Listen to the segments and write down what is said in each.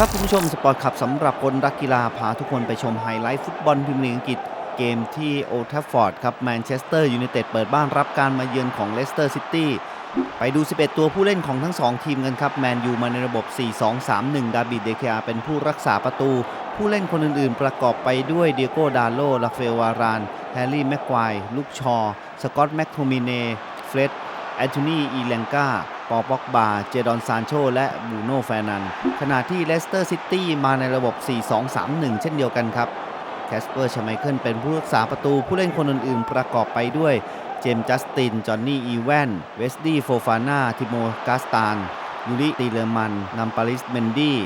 ครับคุณผู้ชมสปอร์ตขับสำหรับคนรักกีฬาพาทุกคนไปชมไฮไลท์ฟุตบอลพรีเมียร์ลีกอังกฤษเกมที่โอลด์แทฟฟอร์ดครับแมนเชสเตอร์ยูไนเต็ดเปิดบ้านรับการมาเยือนของเลสเตอร์ซิตี้ไปดู 11 ตัวผู้เล่นของทั้ง 2 ทีมกันครับ แมนยูมาในระบบ 4-2-3-1 ดาบิดเดคอาเป็นผู้รักษาประตู ผู้เล่นคนอื่นๆ ประกอบไปด้วยเดียโก้ดาโลลาเฟลวาราน แฮร์รี่แม็กควาย ลูกชอ สกอตแม็กโทมิเนเฟร็ดแอนโทนี อีแลงกา ปอป็อกบา เจดอนซานโช และบูโน่แฟร์นัน ขณะที่เลสเตอร์ซิตี้มาในระบบ 4-2-3-1 เช่นเดียวกันครับแคสเปอร์ชไมเคิลเป็นผู้รักษาประตูผู้เล่นคนอื่นๆ ประกอบไปด้วย เจมส์จัสติน จอห์นนี่ อีแวน เวสตี้โฟฟาน่า ทิโมกาสตานยูริตีเลอร์มันนัมปาริสเมนดี้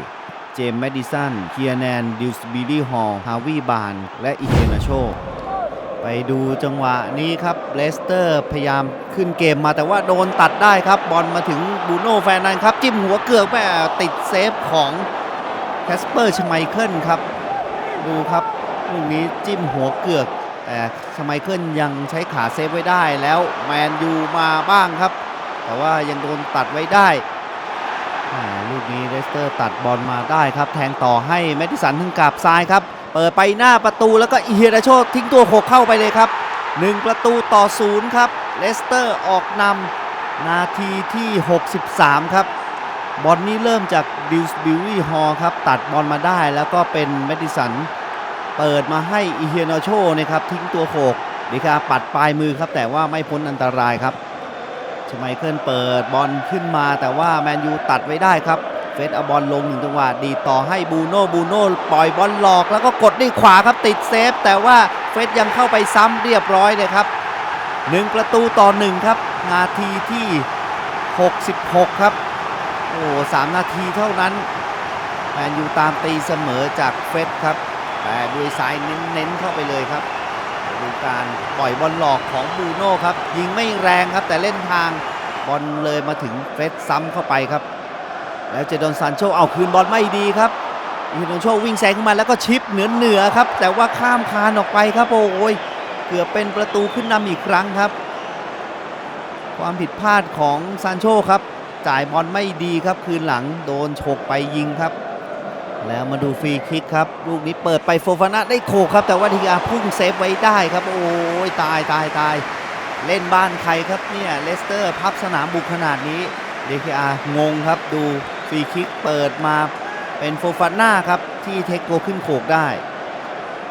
เจมส์แมดดิสัน เคียแนน ดิวส์บิลลี่ฮอลฮาวีบาน และอีเทนาโช ไปดูจังหวะนี้ครับเลสเตอร์พยายามขึ้นเกมมาแต่ว่าโดนตัดได้ครับ บอลมาถึงบูโน่แฟนนันครับ จิ้มหัวเกือกแม่ติดเซฟของแคสเปอร์ชไมเคิลครับ ดูครับลูกนี้จิ้มหัวเกือกแต่ชไมเคิลยังใช้ขาเซฟไว้ได้แล้วแมนยูมาบ้างครับ แต่ว่ายังโดนตัดไว้ได้ลูกนี้เลสเตอร์ตัดบอลมาได้ครับ แทงต่อให้แมดิสันถึงกับซ้ายครับ เปิดไปหน้าประตูแล้วก็อีเฮราโชทิ้งตัวโขกเข้าไปเลยครับ 1 ประตูต่อศูนย์ครับเลสเตอร์ออกนำนาทีที่ 63 ครับ บอลนี้เริ่มจากดิวส์บิลลี่ฮอลครับ ตัดบอลมาได้แล้วก็เป็นแมดิสัน เปิดมาให้อีเฮนาโชนะครับทิ้งตัวโขกดีคาปัดปลายมือครับ แต่ว่าไม่พ้นอันตรายครับชไมเคิลเปิดบอลขึ้นมาแต่ว่าแมนยูตัดไว้ได้ครับ ฟสเอาบอลลงหนึ่งจังหวะดีต่อให้บูโน่บูโน่ปล่อยบอลหลอกแล้วก็กดด้วยขวาครับติดเซฟ แต่ว่าเฟสยังเข้าไปซ้ำเรียบร้อยเลยครับหนึ่งประตูต่อหนึ่งครับ นาทีที่ 66 ครับ โอ้สามนาทีเท่านั้นแมนยูตามตีเสมอจากเฟสครับแต่ด้วยซ้ายเน้นๆเข้าไปเลยครับดูการปล่อยบอลหลอกของบูโน่ครับ ยิงไม่แรงครับแต่เล่นทางบอลเลยมาถึงเฟสซ้ำเข้าไปครับ แล้วเจดอนซานโชเอาคืนบอลไม่ดีครับอีโนโชวิ่งแซงขึ้นมาแล้วก็ชิปเหนือเหนือครับ แต่ว่าข้ามคานออกไปครับโอ้ยเกือบเป็นประตูขึ้นนำอีกครั้งครับ ความผิดพลาดของซานโชครับ จ่ายบอลไม่ดีครับคืนหลังโดนฉกไปยิงครับ แล้วมาดูฟรีคิกครับ ลูกนี้เปิดไปโฟฟานะได้โขกครับ แต่ว่าทีอาพุ่งเซฟไว้ได้ครับ โอ้ยตายตายตายเล่นบ้านใครครับเนี่ยเลสเตอร์พับสนามบุกขนาดนี้เดคางงครับดู ฟรีคิกเปิดมาเป็นโฟฟาน่าครับที่เทคโกขึ้นโขกได้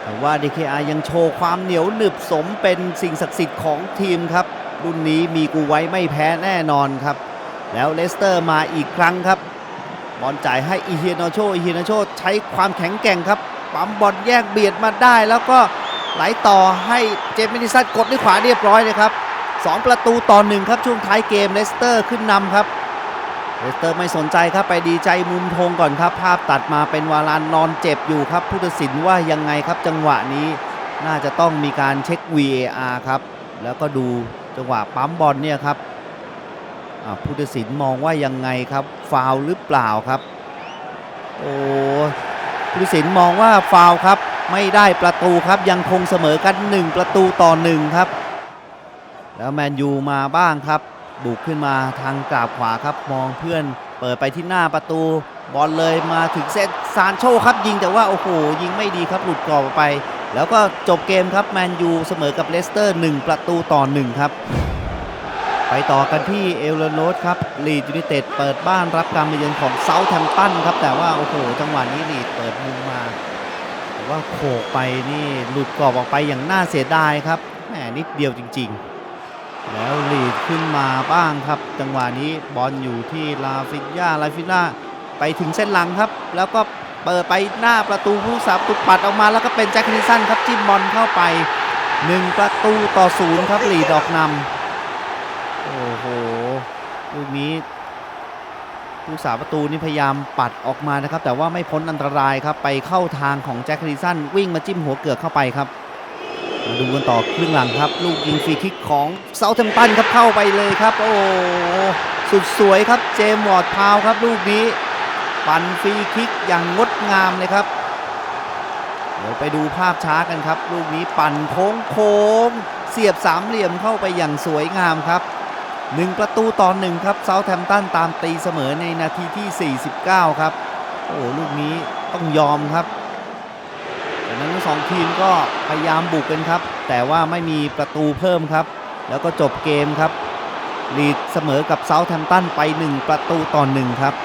แต่ว่า DKR ยังโชว์ความเหนียวหนึบสมเป็นสิ่งศักดิ์สิทธิ์ของทีมครับ รุ่นนี้มีกูไว้ไม่แพ้แน่นอนครับ แล้วเลสเตอร์มาอีกครั้งครับบอลจ่ายให้อีเฮียโนโชอีเฮียโนโชใช้ความแข็งแกร่งครับปั๊มบอลแยกเบียดมาได้แล้วก็ไหลต่อให้เจมส์เมดิสันกดด้วยขวาเรียบร้อยเลยครับ 2 ประตูต่อหนึ่งครับช่วงท้ายเกมเลสเตอร์ขึ้นนำครับ เลสเตอร์ไม่สนใจครับไปดีใจมุมธงก่อนครับ ภาพตัดมาเป็นวารานนอนเจ็บอยู่ครับ ผู้ตัดสินว่ายังไงครับจังหวะนี้น่าจะต้องมีการเช็ค VAR ครับ แล้วก็ดูจังหวะปั๊มบอลเนี่ยครับผู้ตัดสินมองว่ายังไงครับฟาวล์หรือเปล่าครับ โอ้ผู้ตัดสินมองว่าฟาวล์ครับ ไม่ได้ประตูครับยังคงเสมอกัน 1 ประตูต่อ1ครับ แล้วแมนยูมาบ้างครับ บุกขึ้นมาทางกราบขวาครับมองเพื่อนเปิดไปที่หน้าประตู บอลเลยมาถึงเซตซานโชครับยิงแต่ว่าโอ้โหยิงไม่ดีครับหลุดกรอบไป แล้วก็จบเกมครับแมนยูเสมอกับเลสเตอร์ 1 ประตูต่อ 1 ครับ ไปต่อกันที่เอลเลโนสครับลีดยูไนเต็ดเปิดบ้านรับการมาเยือนของเซาท์แฮมป์ตันครับแต่ว่าโอ้โหจังหวะนี้ลีดเปิดมุมมาแต่ว่าโขกไปนี่หลุดกรอบออกไปอย่างน่าเสียดายครับแหมนิดเดียวจริง ๆ แล้วลีดขึ้นมาบ้างครับ จังหวะนี้บอลอยู่ที่ลาฟิน่าลาฟิน่าไปถึงเส้นหลังครับ แล้วก็เปิดไปหน้าประตูผู้สาประตุปัดออกมาแล้วก็เป็นแจ็คนิสันครับจิ้มบอลเข้าไป 1 ประตูต่อศูนย์ครับลีดออกนำโอ้โหลูกนี้ผู้สาประตูนี่พยายามปัดออกมานะครับ แต่ว่าไม่พ้นอันตรายครับไปเข้าทางของแจ็คนิสันวิ่งมาจิ้มหัวเกือกเข้าไปครับ มาดูกันต่อครึ่งหลังครับ ลูกยิงฟรีคิกของเซาท์แฮมป์ตันครับเข้าไปเลยครับ โอ้สุดสวยครับเจมวอร์ดพาวครับ ลูกนี้ ปั่นฟรีคิกอย่างงดงามเลยครับเดี๋ยวไปดูภาพช้ากันครับ ลูกนี้ปั่นโค้งโค้งเสียบสามเหลี่ยมเข้าไปอย่างสวยงามครับหนึ่งประตูต่อหนึ่งครับเซาท์แฮมตันตามตีเสมอในนาทีที่ 49 ครับ โอ้ลูกนี้ต้องยอมครับ จากนั้นทั้งสองทีมก็พยายามบุกกันครับ แต่ว่าไม่มีประตูเพิ่มครับ แล้วก็จบเกมครับ ลีดเสมอกับเซาท์แฮมป์ตันไป 1 ประตูต่อหนึ่งครับ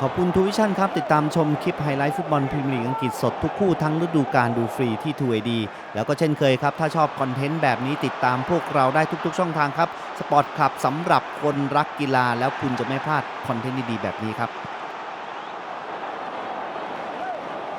ขอบคุณทูวิชั่นครับ ติดตามชมคลิปไฮไลท์ฟุตบอลพรีเมียร์ลีกอังกฤษสดทุกคู่ทั้งฤดูกาลดูฟรีที่ทูเอดีแล้วก็เช่นเคยครับ ถ้าชอบคอนเทนต์แบบนี้ติดตามพวกเราได้ทุกๆ ช่องทางครับสปอร์ตคลับสำหรับคนรักกีฬาแล้วคุณจะไม่พลาดคอนเทนต์ดีๆแบบนี้ครับ